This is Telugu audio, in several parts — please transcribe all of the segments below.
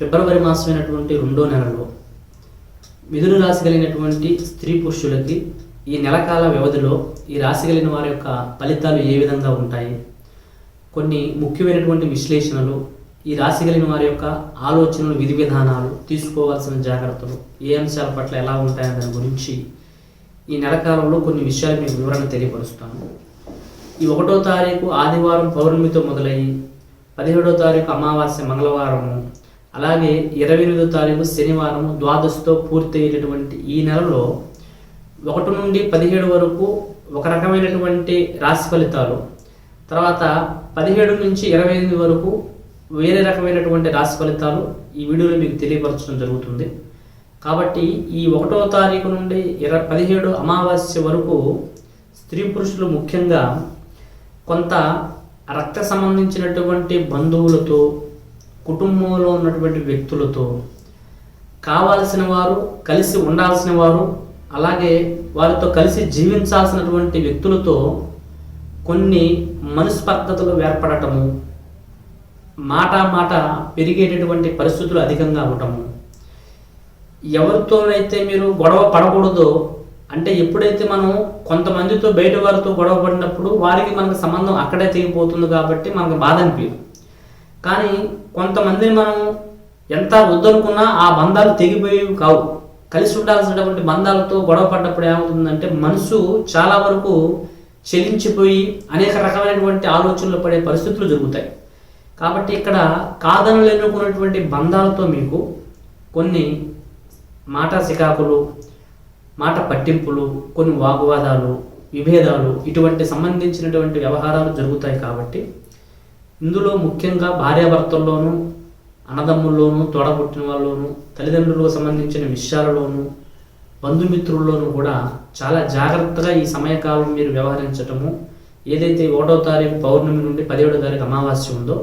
ఫిబ్రవరి మాసమైనటువంటి రెండో నెలలో మిథున రాశి కలిగినటువంటి స్త్రీ పురుషులకి ఈ నెలకాల వ్యవధిలో ఈ రాశి కలిగిన వారి యొక్క ఫలితాలు ఏ విధంగా ఉంటాయి? కొన్ని ముఖ్యమైనటువంటి విశ్లేషణలు ఈ రాశి కలిగిన వారి యొక్క ఆలోచనలు విధి విధానాలు తీసుకోవాల్సిన జాగ్రత్తలు ఏ అంశాల పట్ల ఎలా ఉంటాయనే దాని గురించి ఈ నెలకాలంలో కొన్ని విషయాలు మీకు వివరణ తెలియపరుస్తాను. ఈ ఒకటో తారీఖు ఆదివారం పౌర్ణమితో మొదలయ్యి పదిహేడో తారీఖు అమావాస్య మంగళవారము అలాగే ఇరవై ఎనిమిదో తారీఖు శనివారం ద్వాదశితో పూర్తయ్యేటటువంటి ఈ నెలలో ఒకటి నుండి పదిహేడు వరకు ఒక రకమైనటువంటి రాశి ఫలితాలు తర్వాత పదిహేడు నుంచి ఇరవై ఎనిమిది వరకు వేరే రకమైనటువంటి రాశి ఫలితాలు ఈ వీడియోలో మీకు తెలియపరచడం జరుగుతుంది. కాబట్టి ఈ ఒకటో తారీఖు నుండి ఇర పదిహేడు అమావాస్య వరకు స్త్రీ పురుషులు ముఖ్యంగా కొంత రక్త సంబంధించినటువంటి బంధువులతో కుటుంబంలో ఉన్నటువంటి వ్యక్తులతో కావాల్సిన వారు కలిసి ఉండాల్సిన వారు అలాగే వారితో కలిసి జీవించాల్సినటువంటి వ్యక్తులతో కొన్ని మనస్పర్ధతలు ఏర్పడటము మాట మాట పెరిగేటటువంటి పరిస్థితులు అధికంగా అవటము. ఎవరితోనైతే మీరు గొడవ పడకూడదో అంటే ఎప్పుడైతే మనం కొంతమందితో బయట వారితో గొడవ పడినప్పుడు వారికి మనకు సంబంధం అక్కడే తెగిపోతుంది కాబట్టి మనకు బాధ అనిపించదు కానీ కొంతమందిని మనం ఎంత వద్దనుకున్నా ఆ బంధాలు తెగిపోయేవి కావు. కలిసి ఉండాల్సినటువంటి బంధాలతో గొడవ పడ్డప్పుడు ఏమవుతుందంటే మనసు చాలా వరకు చెలించిపోయి అనేక రకమైనటువంటి ఆలోచనలు పడే పరిస్థితులు జరుగుతాయి. కాబట్టి ఇక్కడ కాదనలేనుకున్నటువంటి బంధాలతో మీకు కొన్ని మాట సికాకులు మాట పట్టింపులు కొన్ని వాగ్వాదాలు విభేదాలు ఇటువంటి సంబంధించినటువంటి వ్యవహారాలు జరుగుతాయి కాబట్టి ఇందులో ముఖ్యంగా భార్యాభర్తల్లోనూ అన్నదమ్ముల్లోనూ తోడబుట్టిన వాళ్ళలోనూ తల్లిదండ్రులకు సంబంధించిన విషయాలలోనూ బంధుమిత్రుల్లోనూ కూడా చాలా జాగ్రత్తగా ఈ సమయకాలం మీరు వ్యవహరించటము ఏదైతే ఒకటో తారీఖు పౌర్ణమి నుండి పదిహేడో తారీఖు అమావాస్య ఉందో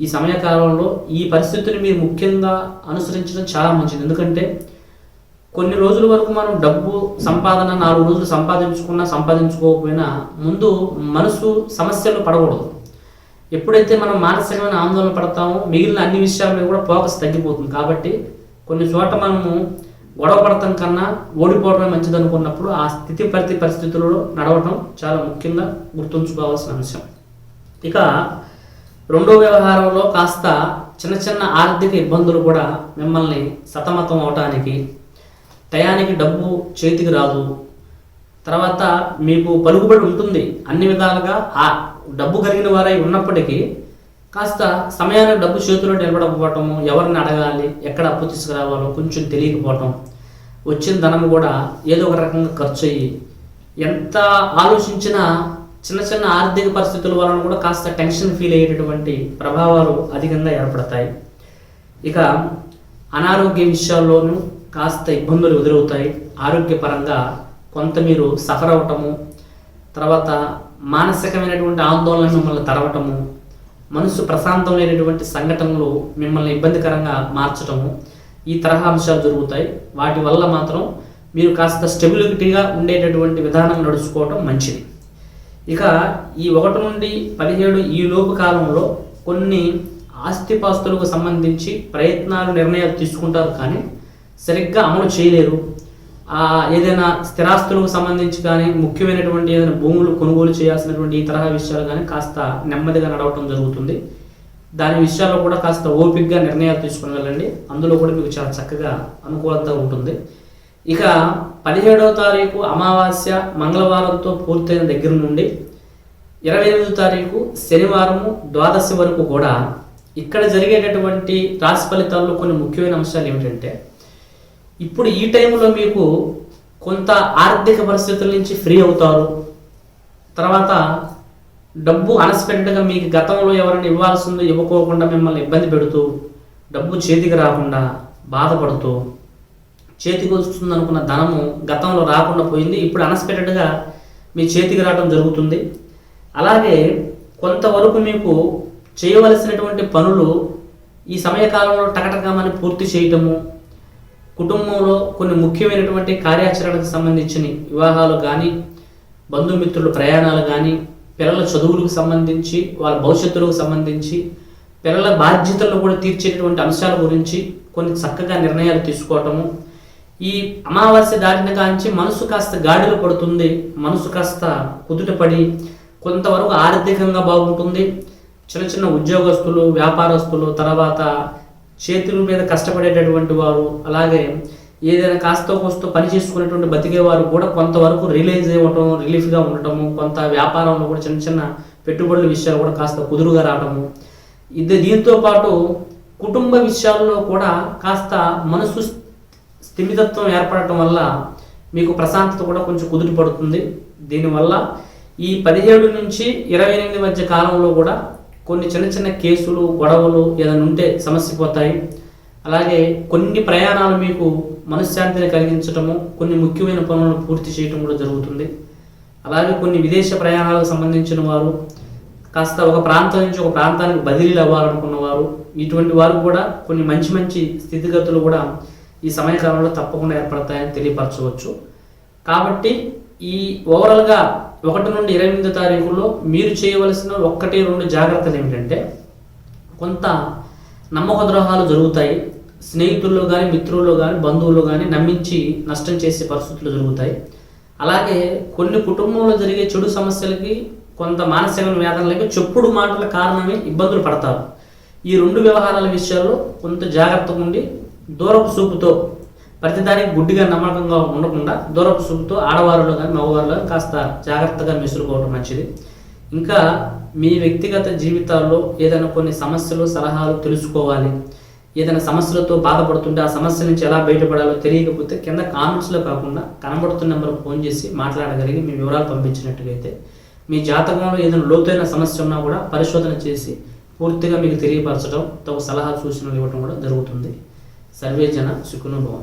ఈ సమయకాలంలో ఈ పరిస్థితిని మీరు ముఖ్యంగా అనుసరించడం చాలా మంచిది. ఎందుకంటే కొన్ని రోజుల వరకు మనం డబ్బు సంపాదన నాలుగు రోజులు సంపాదించుకున్నా సంపాదించుకోకపోయినా ముందు మనసు సమస్యలు పడకూడదు. ఎప్పుడైతే మనం మానసికమైన ఆందోళన పడతామో మిగిలిన అన్ని విషయాల మీద కూడా ఫోకస్ తగ్గిపోతుంది. కాబట్టి కొన్ని చోట మనము గొడవ పడటం కన్నా ఓడిపోవడమే మంచిది అనుకున్నప్పుడు ఆ స్థితి ప్రతి పరిస్థితులలో నడవటం చాలా ముఖ్యంగా గుర్తుంచుకోవాల్సిన అంశం. ఇక రెండో వ్యవహారంలో కాస్త చిన్న చిన్న ఆర్థిక ఇబ్బందులు కూడా మిమ్మల్ని సతమతం అవటానికి టయానికి డబ్బు చేతికి రాదు. తర్వాత మీకు పలుకుబడి ఉంటుంది. అన్ని విధాలుగా ఆ డబ్బు కలిగిన వారై ఉన్నప్పటికీ కాస్త సమయానికి డబ్బు చేతిలో నిలబడకపోవటము ఎవరిని అడగాలి ఎక్కడ అప్పు తీసుకురావాలో కొంచెం తెలియకపోవటం వచ్చిన ధనం కూడా ఏదో ఒక రకంగా ఖర్చు అయ్యి ఎంత ఆలోచించినా చిన్న చిన్న ఆర్థిక పరిస్థితుల వలన కూడా కాస్త టెన్షన్ ఫీల్ అయ్యేటటువంటి ప్రభావాలు అధికంగా ఏర్పడతాయి. ఇక అనారోగ్య విషయాల్లోనూ కాస్త ఇబ్బందులు ఎదురవుతాయి. ఆరోగ్యపరంగా కొంత మీరు సఫర్ అవటము తర్వాత మానసికమైనటువంటి ఆందోళన మిమ్మల్ని తరవటము మనసు ప్రశాంతం లేనటువంటి సంఘటనలు మిమ్మల్ని ఇబ్బందికరంగా మార్చటము ఈ తరహా అంశాలు జరుగుతాయి. వాటి వల్ల మాత్రం మీరు కాస్త స్టెబిలిటీగా ఉండేటటువంటి విధానం నడుచుకోవటం మంచిది. ఇక ఈ ఒకటి నుండి పదిహేడు ఈ లోపు కాలంలో కొన్ని ఆస్తిపాస్తులకు సంబంధించి ప్రయత్నాలు నిర్ణయాలు తీసుకుంటారు కానీ సరిగ్గా అమలు చేయలేరు. ఏదైనా స్థిరాస్తులకు సంబంధించి కానీ ముఖ్యమైనటువంటి ఏదైనా భూములు కొనుగోలు చేయాల్సినటువంటి ఈ తరహా విషయాలు కానీ కాస్త నెమ్మదిగా నడవటం జరుగుతుంది. దాని విషయాల్లో కూడా కాస్త ఓపిక్గా నిర్ణయాలు తీసుకుని వెళ్ళండి. అందులో కూడా మీకు చాలా చక్కగా అనుకూలత ఉంటుంది. ఇక పదిహేడవ తారీఖు అమావాస్య మంగళవారంతో పూర్తయిన దగ్గర నుండి ఇరవై ఎనిమిదో తారీఖు శనివారము ద్వాదశి వరకు కూడా ఇక్కడ జరిగేటటువంటి రాశి ఫలితాల్లో కొన్ని ముఖ్యమైన అంశాలు ఏమిటంటే ఇప్పుడు ఈ టైంలో మీకు కొంత ఆర్థిక పరిస్థితుల నుంచి ఫ్రీ అవుతారు. తర్వాత డబ్బు అన్ఎక్స్పెక్టెడ్గా మీకు గతంలో ఎవరైనా ఇవ్వాల్సిందో ఇవ్వకోకుండా మిమ్మల్ని ఇబ్బంది పెడుతూ డబ్బు చేతికి రాకుండా బాధపడుతూ చేతికి వస్తుంది అనుకున్న ధనము గతంలో రాకుండా పోయింది ఇప్పుడు అన్ఎక్స్పెక్టెడ్గా మీ చేతికి రావడం జరుగుతుంది. అలాగే కొంతవరకు మీకు చేయవలసినటువంటి పనులు ఈ సమయకాలంలో టకటకమని పూర్తి చేయటము కుటుంబంలో కొన్ని ముఖ్యమైనటువంటి కార్యాచరణకు సంబంధించిన వివాహాలు కానీ బంధుమిత్రుల ప్రయాణాలు కానీ పిల్లల చదువులకు సంబంధించి వాళ్ళ భవిష్యత్తులకు సంబంధించి పిల్లల బాధ్యతలను కూడా తీర్చేటువంటి అంశాల గురించి కొన్ని చక్కగా నిర్ణయాలు తీసుకోవటము. ఈ అమావాస్య దాటిన కాంచి మనసు కాస్త గాడిలో పడుతుంది మనసు కాస్త కుదుటపడి కొంతవరకు ఆర్థికంగా బాగుంటుంది. చిన్న చిన్న ఉద్యోగస్తులు వ్యాపారస్తులు తర్వాత చేతుల మీద కష్టపడేటటువంటి వారు అలాగే ఏదైనా కాస్త కోస్తో పని చేసుకునేటువంటి బతికే వారు కూడా కొంతవరకు రిలీజ్ అవ్వటం రిలీఫ్గా ఉండటము కొంత వ్యాపారంలో కూడా చిన్న చిన్న పెట్టుబడుల విషయాలు కూడా కాస్త కుదురుగా రావటము. ఇది దీంతో పాటు కుటుంబ విషయాల్లో కూడా కాస్త మనసు స్థిమితత్వం ఏర్పడటం వల్ల మీకు ప్రశాంతత కూడా కొంచెం కుదురు పడుతుంది. దీనివల్ల ఈ పదిహేడు నుంచి ఇరవై ఎనిమిది మధ్య కాలంలో కూడా కొన్ని చిన్న చిన్న కేసులు గొడవలు ఏదైనా ఉంటే సమస్య పోతాయి. అలాగే కొన్ని ప్రయాణాలు మీకు మనశ్శాంతిని కలిగించటము కొన్ని ముఖ్యమైన పనులను పూర్తి చేయటం కూడా జరుగుతుంది. అలాగే కొన్ని విదేశ ప్రయాణాలకు సంబంధించిన వారు కాస్త ఒక ప్రాంతం నుంచి ఒక ప్రాంతానికి బదిలీలు అవ్వాలనుకున్న వారు ఇటువంటి వారు కూడా కొన్ని మంచి మంచి స్థితిగతులు కూడా ఈ సమయకాలంలో తప్పకుండా ఏర్పడతాయని తెలియపరచవచ్చు. కాబట్టి ఈ ఓవరాల్గా ఒకటి నుండి ఇరవై ఎనిమిదో తారీఖులో మీరు చేయవలసిన ఒక్కటి రెండు జాగ్రత్తలు ఏమిటంటే కొంత నమ్మక ద్రోహాలు జరుగుతాయి స్నేహితుల్లో కానీ మిత్రుల్లో కానీ బంధువుల్లో కానీ నమ్మించి నష్టం చేసే పరిస్థితులు జరుగుతాయి. అలాగే కొన్ని కుటుంబంలో జరిగే చెడు సమస్యలకి కొంత మానసిక వేదనలకి చెప్పుడు మాటల కారణమే ఇబ్బందులు పడతారు. ఈ రెండు వ్యవహారాల విషయాల్లో కొంత జాగ్రత్తగా ఉండి దూరపు చూపుతో ప్రతిదానికి గుడ్డిగా నమ్మకంగా ఉండకుండా దూరపు సుఖంతో ఆడవారిలో కానీ మగవారిలో కాస్త జాగ్రత్తగా మెసులుకోవడం మంచిది. ఇంకా మీ వ్యక్తిగత జీవితాల్లో ఏదైనా కొన్ని సమస్యలు సలహాలు తెలుసుకోవాలి. ఏదైనా సమస్యలతో బాధపడుతుంటే ఆ సమస్య నుంచి ఎలా బయటపడాలో తెలియకపోతే కింద కామెంట్స్లో కాకుండా కనబడుతున్న నెంబర్కి ఫోన్ చేసి మాట్లాడగలిగి మీ వివరాలు పంపించినట్టుగైతే మీ జాతకంలో ఏదైనా లోతైన సమస్య ఉన్నా కూడా పరిశోధన చేసి పూర్తిగా మీకు తెలియపరచడం తగు సలహా సూచనలు ఇవ్వడం కూడా జరుగుతుంది. సర్వేజన జన